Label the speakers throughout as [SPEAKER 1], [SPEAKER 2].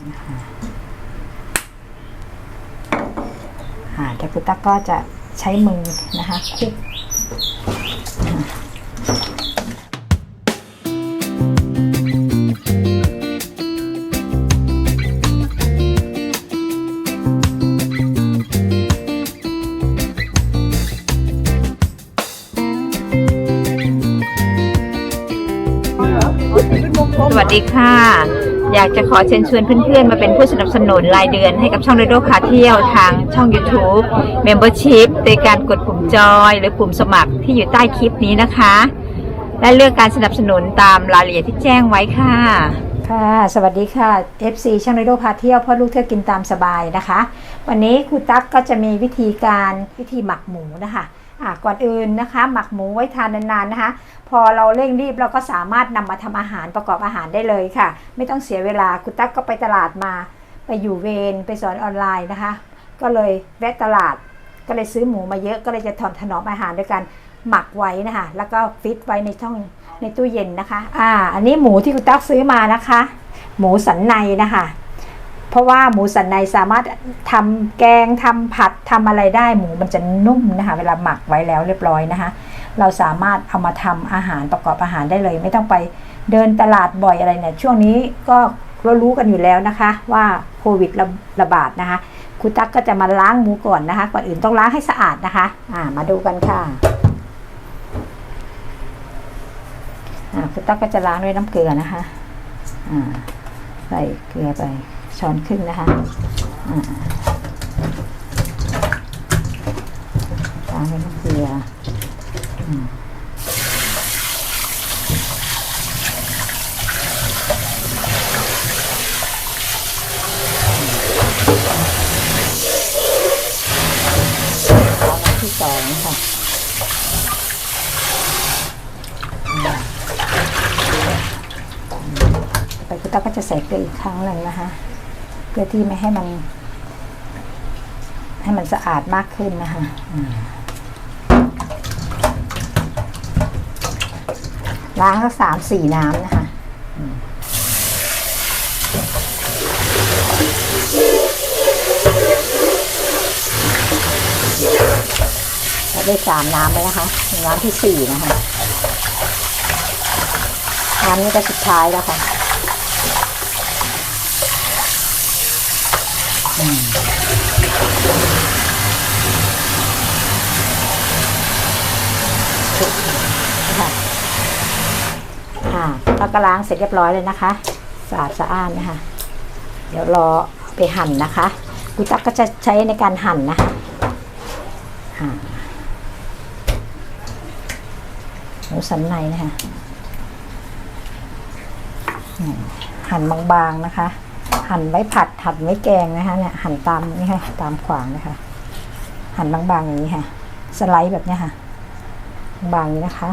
[SPEAKER 1] อ่าแคุณตั๊กก็จะใช้มือนะคะคลุก
[SPEAKER 2] สวัสดีค่ะ อยากจะขอเชิญชวนเพื่อนๆ มาเป็นผู้สนับสนุนรายเดือนให้กับช่องเรดโดพาเที่ยวทางช่อง YouTube Membership โดยการกดปุ่มจอยหรือปุ่มสมัครที่อยู่ใต้คลิปนี้นะคะ และเลือกการสนับสนุนตามรายละเอียดที่แจ้งไว้ค่ะ
[SPEAKER 1] ค่ะ สวัสดีค่ะ FC ช่างไรโดพาเที่ยวพ่อลูกเที่ยวกินตามสบายนะคะ วันนี้ครูตั๊กก็จะมีวิธีการวิธีหมักหมูนะคะ ก่อนอื่นนะคะ หมักหมูไว้ทานนานๆนะคะ พอเราเร่งรีบเราก็สามารถนำมาทำอาหารประกอบอาหารได้เลยค่ะ ไม่ต้องเสียเวลาครูตั๊กก็ไปตลาดมาไปอยู่เวรไปสอนออนไลน์นะคะ ก็เลยแวะตลาด ก็เลยซื้อหมูมาเยอะก็เลยจะทำถนอมอาหารด้วยการหมักไว้นะคะ แล้วก็ฟิตไว้ในช่องในตู้เย็นนะคะ อ่า อันนี้หมูที่คุณตั๊กซื้อมานะคะ หมูสันในนะคะ เพราะว่าหมูสันในสามารถทำแกงทำผัดทำอะไรได้หมูมันจะนุ่มนะคะ เวลาหมักไว้แล้วเรียบร้อยนะคะ เราสามารถเอามาทำอาหารประกอบอาหารได้เลย ไม่ต้องไปเดินตลาดบ่อยอะไรเนี่ยช่วงนี้ก็เรารู้กันอยู่แล้วนะคะ ว่าโควิดระระบาดนะคะครูตั๊กก็จะมาล้างหมูก่อนนะคะ ก่อนอื่นต้องล้างให้สะอาดนะคะ อ่ามาดูกันค่ะอ่าครูตั๊กก็จะล้างด้วยน้ำเกลือนะคะ อ่าใส่เกลือไป ช้อนครึ่งนะคะอ่าล้างด้วยน้ำเกลืออืมเอาน้ำที่สองค่ะไปคุณตั๊กก็จะใส่เกลืออีกครั้งหนึ่งนะคะ พื่อที่ไม่ให้มัน ให้มันสะอาดมากขึ้นนะคะล้างสักสามสี่น้ำนะคะอืมแล้วได้สามน้ำไปนะคะ น้ำที่สี่นะคะ น้ำนี้ก็สุดท้ายแล้วค่ะ ค่ะอ่าแล้วก็ล้างเสร็จเรียบร้อยเลยนะคะสะอาดสะอ้านนะคะเดี๋ยวรอไปหั่นนะคะกุตักก็จะใช้ในการหั่นนะคะอ่าหมูสันในนะคะหั่นบางๆนะคะ หั่นไว้ผัดหั่นไว้แกงนะคะเนี่ยหั่นตามนี่ค่ะตามขวางนะคะ หั่นบางๆอย่างนี้ค่ะ สไลด์แบบนี้ค่ะ บางๆนี้นะคะ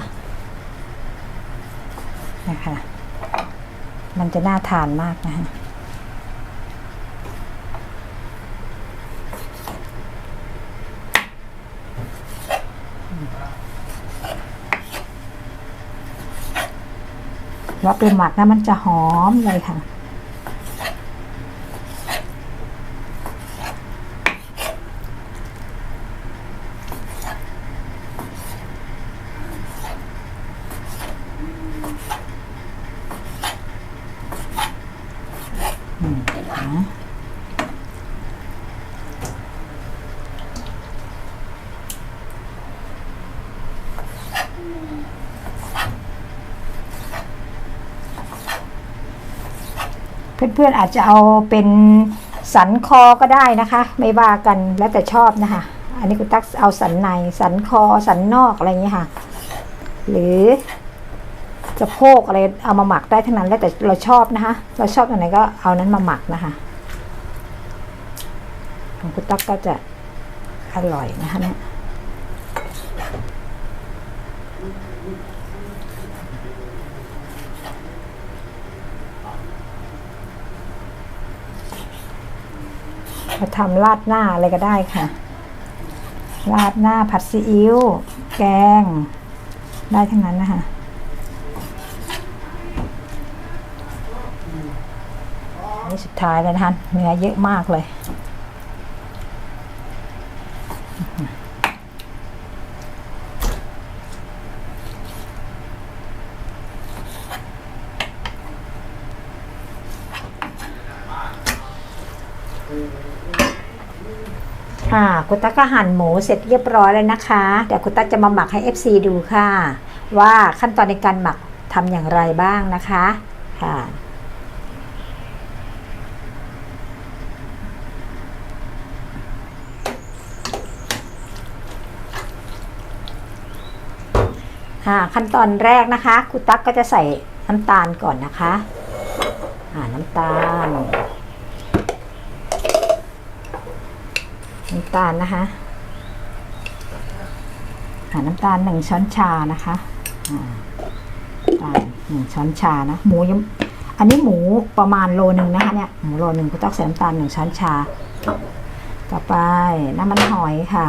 [SPEAKER 1] นะคะ มันจะน่าทานมากนะคะว่าเป็นหมักนะมันจะหอมเลยค่ะ เพื่อนๆอาจจะเอาเป็นสันคอก็ได้นะคะ ไม่ว่ากันแล้วแต่ชอบนะคะ อันนี้คุณตักเอาสันในสันคอสันนอกอะไรอย่างเงี้ยค่ะ หรือสะโพกอะไรเอามาหมักได้ทั้งนั้นแล้วแต่เราชอบนะคะ เราชอบอันไหนก็เอานั้นมาหมักนะคะของคุณตักก็จะอร่อยนะคะเนี่ย มาทำราดหน้าอะไรก็ได้ค่ะ ราดหน้าผัดซีอิ๊วแกง ได้ทั้งนั้นนะคะนี่สุดท้ายแล้วนะคะเนื้อเยอะมากเลย ตั๊กก็หั่นหมูเสร็จเรียบร้อยแล้วนะคะเดี๋ยวคุณตั๊กจะมาหมักให้ FC ดูค่ะ ว่าขั้นตอนในการหมักทำอย่างไรบ้างนะคะค่ะค่ะขั้นตอนแรกนะคะคุณตั๊กก็จะใส่น้ำตาลก่อนนะคะอ่าน้ำตาล น้ำตาลนะคะหาน้ำตาลหนึ่งช้อนชานะคะน้ำตาลหนึ่งช้อนชานะหมูยังอันนี้หมูประมาณโลหนึ่งนะคะเนี่ยหมูโลหนึ่งก็ต้องใส่น้ำตาลหนึ่งช้อนชา ต่อไปน้ำมันหอยค่ะ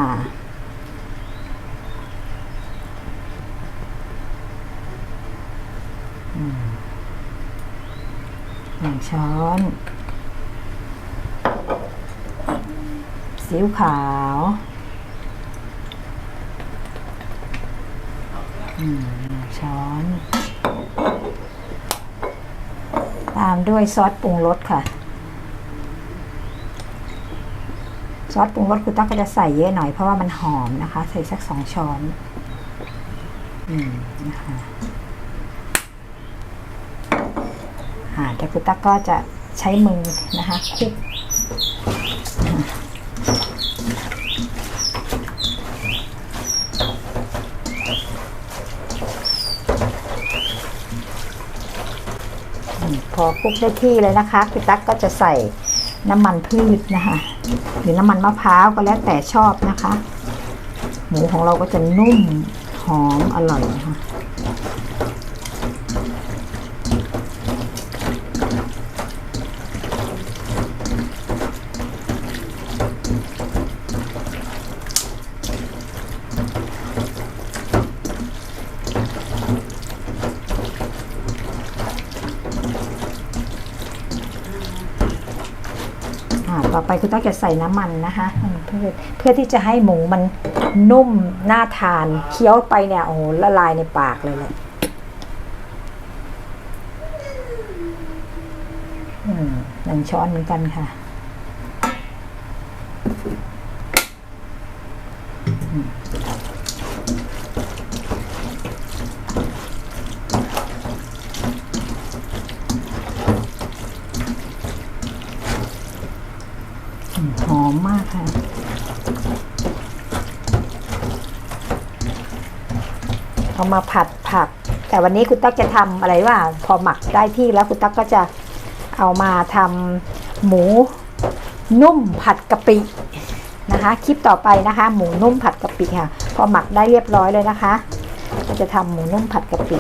[SPEAKER 1] หนึ่งช้อน ซีอิ๊วขาวหนึ่งช้อน ตามด้วยซอสปรุงรสค่ะ ซอสปรุงรสคุณตั๊กก็จะใส่เยอะหน่อยเพราะว่ามันหอมนะคะ ใส่สักสองช้อน อืมนะคะอ่าแต่คุณตั๊กก็จะใช้มือนะคะคลุก อืม พอคลุกได้ที่เลยนะคะพี่ตั๊กก็จะใส่น้ำมันพืชนะคะ หรือน้ำมันมะพร้าวก็แล้วแต่ชอบนะคะ หมูของเราก็จะนุ่มหอมอร่อยนะคะอ่าต่อ ไปคุณต้องจะใส่น้ำมันนะคะเพื่อเพื่อที่จะให้หมูมันนุ่มน่าทานเคี้ยวไปเนี่ยโอ้โหละลายในปากเลยแหละหนึ่งช้อนเหมือนกันค่ะ หอมมากค่ะ เอามาผัดผัก แต่วันนี้คุณตั๊กจะทำอะไรว่า พอหมักได้ที่แล้วคุณตั๊กก็จะเอามาทำหมูนุ่มผัดกะปินะคะ คลิปต่อไปนะคะ หมูนุ่มผัดกะปิค่ะ พอหมักได้เรียบร้อยเลยนะคะ ก็จะทำหมูนุ่มผัดกะปิ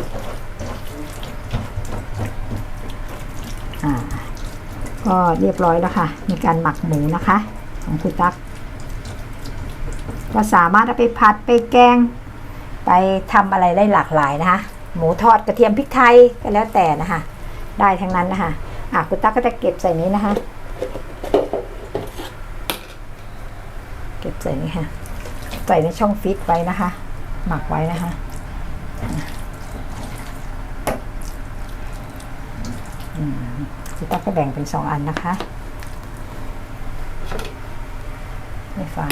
[SPEAKER 1] อ่า ก็เรียบร้อยแล้วค่ะในการหมักหมูนะคะ ของคุณตั๊กก็สามารถเอาไปผัดไปแกง ไปทำอะไรได้หลากหลายนะคะ หมูทอดกระเทียมพริกไทยก็แล้วแต่นะคะ ได้ทั้งนั้นนะคะอะคุณตั๊กก็จะเก็บใส่นี้นะคะ เก็บใส่นี้ค่ะ ใส่ในช่องฟิตไว้นะคะ หมักไว้นะคะ คุณตั๊กก็แบ่งเป็นสองอันนะคะในี่ฝาง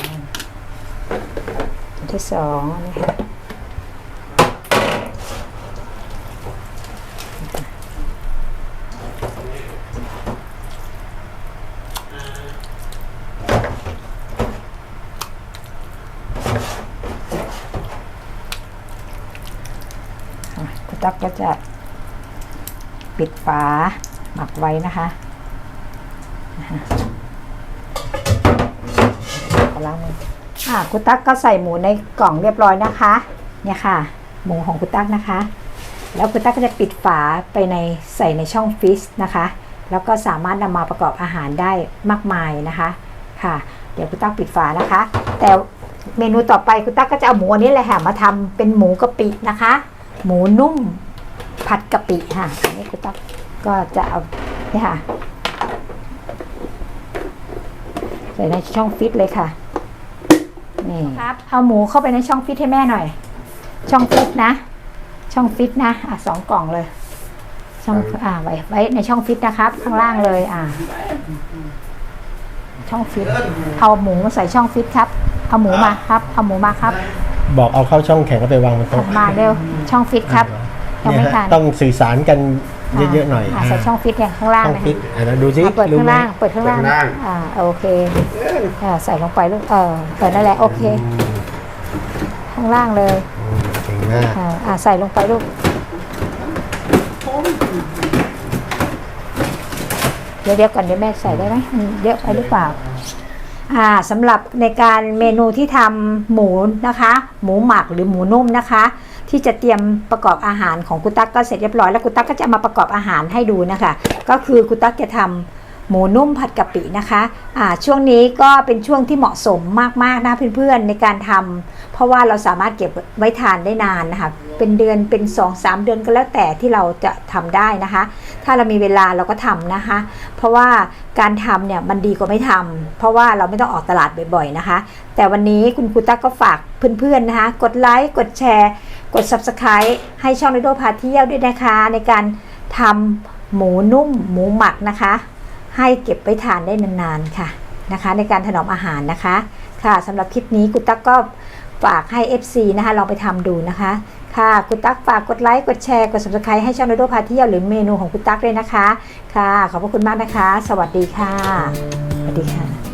[SPEAKER 1] อันที่สองนนี้ค่ะอะคุณตั๊กก็จะปิดฝา หมักไว้นะคะขอล้างมืออะคุณตั๊กก็ใส่หมูในกล่องเรียบร้อยนะคะ เนี่ยค่ะ หมูของคุณตั๊กนะคะ แล้วคุณตั๊กก็จะปิดฝาไปในใส่ในช่องฟรีซนะคะ แล้วก็สามารถนำมาประกอบอาหารได้มากมายนะคะค่ะ เดี๋ยวคุณตั๊กปิดฝานะคะ แต่เมนูต่อไปคุณตั๊กก็จะเอาหมูอันนี้แหละค่ะมาทำเป็นหมูกะปินะคะ หมูนุ่มผัดกะปิค่ะอันนี้คุณตั๊ก ก็จะเอาเนี่ยค่ะ ใส่ในช่องฟิตเลยค่ะ นี่ครับเอาหมูเข้าไปในช่องฟิตให้แม่หน่อย ช่องฟิตนะ ช่องฟิตนะ อะสองกล่องเลย ช่อง อ่าไว้ไว้ในช่องฟิตนะครับ ข้างล่างเลย อ่า ช่องฟิต เอาหมูมาใส่ช่องฟิตครับ เอาหมูมาครับ เอาหมูมาครับ
[SPEAKER 3] บอกเอาเข้าช่องแข็งก็ไปวางบนโต๊ะ
[SPEAKER 1] มาเร็ว ช่องฟิตครับยัง
[SPEAKER 3] เนี่ย
[SPEAKER 1] ไม่
[SPEAKER 3] ฮะ
[SPEAKER 1] ทาน
[SPEAKER 3] ต้องสื่อสารกัน เยอะๆหน่อยา
[SPEAKER 1] ใส่ช่องฟิตเนี่ยข้างล่าง
[SPEAKER 3] ช่อง
[SPEAKER 1] นะ
[SPEAKER 3] ฟิตอะนะดูสิ
[SPEAKER 1] เอาเปิด
[SPEAKER 3] รู้
[SPEAKER 1] ข้าง
[SPEAKER 3] ไหม
[SPEAKER 1] ล่างเปิดข้างล่าง
[SPEAKER 4] เปิดข้างล่าง
[SPEAKER 1] อ่าโอเคอ่าใส่ลงไปลูกเออเปิดนั่นแหละโอเค ข้างล่างเลย
[SPEAKER 3] อืมเก่งมาก
[SPEAKER 1] อ่าอ่าใส่ลงไปลูกเดี๋ยวเดี๋ยวก่อนเดี๋ยวแม่ใส่ได้ไหมมันเยอะไปหรือเปล่าอ่าสำหรับในการเมนูที่ทำหมูนะคะ หมูหมักหรือหมูนุ่มนะคะ ที่จะเตรียมประกอบอาหารของกุณตักก็เสร็จเรียบร้อยแล้วกุณตักก็จะมาประกอบอาหารให้ดูนะคะ ก็คือกุณตักจะทำหมูนุ่มผัดกะปินะคะอ่าช่วงนี้ก็เป็นช่วงที่เหมาะสมมากๆนะเพื่อนๆในการทำเพราะว่าเราสามารถเก็บไว้ทานได้นานนะคะเป็นเดือนเป็น 2-3 เดือนก็แล้วแต่ที่เราจะทำได้นะคะ ถ้าเรามีเวลาเราก็ทำนะคะ เพราะว่าการทำเนี่ยมันดีกว่าไม่ทำเพราะว่าเราไม่ต้องออกตลาดบ่อยๆนะคะ แต่วันนี้คุณครูตั๊กก็ฝากเพื่อนๆนะคะ กดไลค์กดแชร์ กด subscribe ให้ช่องนิโดพาเที่ยวด้วยนะคะ ในการทำหมูนุ่มหมูหมักนะคะ ให้เก็บไว้ทานได้นานๆค่ะนะคะ ในการถนอมอาหารนะคะ ค่ะสำหรับคลิปนี้กุตักก็ฝากให้ FC นะคะลองไปทำดูนะคะ ค่ะกุตักฝากกดไลค์กดแชร์กด subscribe ให้ช่องนิโดพาเที่ยวหรือเมนูของกุตักเลยนะคะ ค่ะ ขอบพระคุณมากนะคะ สวัสดีค่ะสวัสดีค่ะ